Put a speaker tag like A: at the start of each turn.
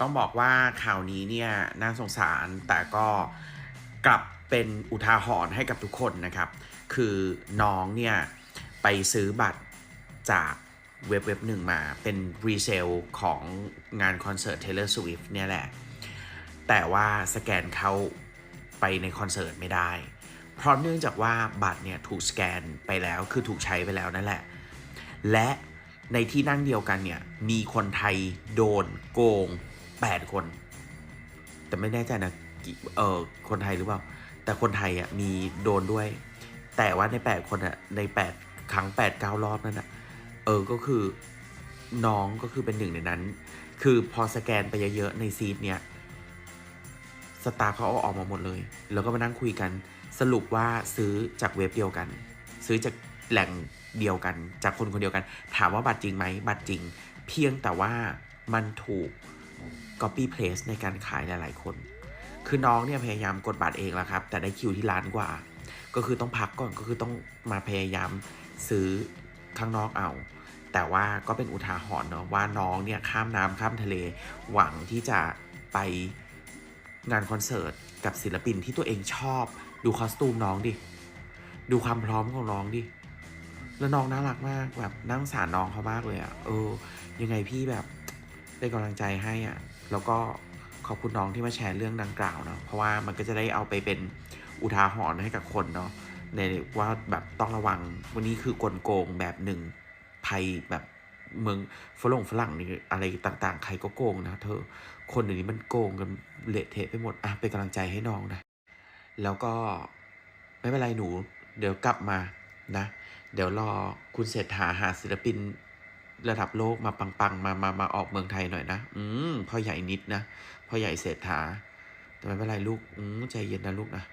A: ต้องบอกว่าข่าวนี้เนี่ยน่าสงสารแต่ก็กลับเป็นอุทาหรณ์ให้กับทุกคนนะครับ คือน้องเนี่ยไปซื้อบัตรจากเว็บเว็บหนึ่งมาเป็นรีเซลของงานคอนเสิร์ต Taylor Swift เนี่ยแหละ แต่ว่าสแกนเข้าไปในคอนเสิร์ตไม่ได้ เพราะเนื่องจากว่าบัตรเนี่ยถูกสแกนไปแล้วคือถูกใช้ไปแล้วนั่นแหละ และในที่นั่งเดียวกันเนี่ยมีคนไทยโดนโกง 8 คน แต่ไม่แน่ใจนะกี่เออคนไทยหรือเปล่า แต่คนไทยอะมีโดนด้วย แต่ว่าใน 8 คนอะใน8ครั้ง8 9รอบนั่นอะเออก็คือน้องก็คือเป็นหนึ่งในนั้น คือพอสแกนไปเยอะๆในซีดเนี่ยสตาฟเขาเอาออกมาหมดเลย แล้วก็มานั่งคุยกันสรุปว่าซื้อจากเว็บเดียวกัน ซื้อจากแหล่งเดียวกัน จากคนคนเดียวกัน ถามว่าบัตรจริงไหมบัตรจริง เพียงแต่ว่ามันถูก copy paste ในการขายหลาย ๆ คน คือน้องเนี่ยพยายามกดบัตรเองแล้วครับ แต่ได้คิวที่ร้านกว่า ก็คือต้องพักก่อนก็คือต้องมาพยายามซื้อข้างนอกเอา แต่ว่าก็เป็นอุทาหรณ์เนาะว่าน้องเนี่ยข้ามน้ำข้ามทะเล หวังที่จะไปงานคอนเสิร์ตกับศิลปินที่ตัวเองชอบ ดูคอสตูมน้องดิ ดูความพร้อมของน้องดิ แล้วน้องน่ารักมากแบบนั่งสารน้องเขามากเลยอะ่ะ เออ ยังไงพี่แบบ เป็นกำลังใจให้อะ่ะแล้วก็ขอบคุณน้องที่มาแชร์เรื่องดังกล่าวเนาะเพราะว่ามันก็จะได้เอาไปเป็นอุทาหรณ์ให้กับคนเนาะในว่าแบบต้องระวังวันนี้คือกลโกงแบบหนึ่งภัยแบบเมืองฝรั่งฝรั่งนี่อะไรต่างๆ ใครก็โกงนะเธอคนเดี๋ยวนี้มันโกงกันเละเทะไปหมดอะเป็นกำลังใจให้น้องนะ แล้วก็ไม่เป็นไรหนู เดี๋ยวกลับมานะ เดี๋ยวรอคุณเศรษฐาหาศิลปิน ระดับโลกมาปังๆ มามามาออกเมืองไทยหน่อยนะ อืมพ่อใหญ่นิดนะ พ่อใหญ่เศรษฐาแต่ไม่เป็นไรลูก อืมใจเย็นนะลูกนะ